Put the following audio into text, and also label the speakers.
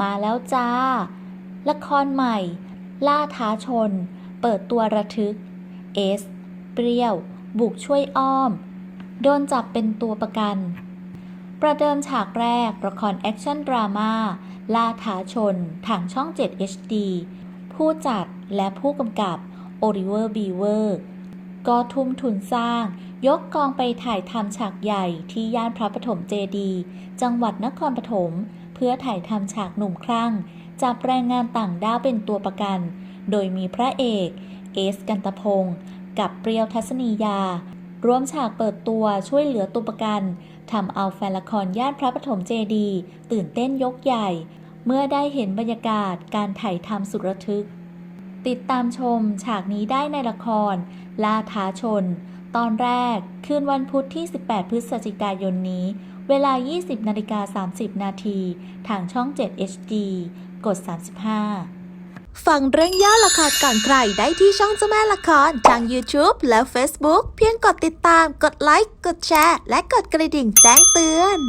Speaker 1: มาแล้วจ้า ละครใหม่ ล่าท้าชน เปิดตัวระทึก เอส เปรี้ยว บุกช่วยอ้อม โดนจับเป็นตัวประกัน ประเดิมฉากแรกละครแอคชั่นดราม่าล่าท้าชนทางช่อง 7 HD ผู้จัดและผู้กำกับโอริเวอร์บีเวอร์ก็ทุ่มทุนสร้าง ยกกองไปถ่ายทำฉากใหญ่ที่ย่านพระปฐมเจดี จังหวัดนครปฐม พื่อถ่ายทำฉากหนุ่มคลั่ง จับแรงงานต่างด้าวเป็นตัวประกัน โดยมีพระเอก เอสกันตพงศ์กับเปรียวทัศนียา ร่วมฉากเปิดตัวช่วยเหลือตัวประกันทำเอาแฟนละครย่านพระปฐมเจดีตื่นเต้นยกใหญ่ เมื่อได้เห็นบรรยากาศการถ่ายทำสุดระทึก ติดตามชมฉากนี้ได้ในละครล่าท้าชน ตอนแรก คืนวันพุธที่ 18 พฤศจิกายนนี้ เวลา 20นาฬิกา30 นาที ทางช่อง 7 HD กด 35
Speaker 2: ฟังเรื่องย่อละครก่อนใครได้ที่ช่องเจ้าแม่ละคร ทาง YouTube และ Facebook เพียงกดติดตาม กดไลค์ กดแชร์ และกดกระดิ่งแจ้งเตือน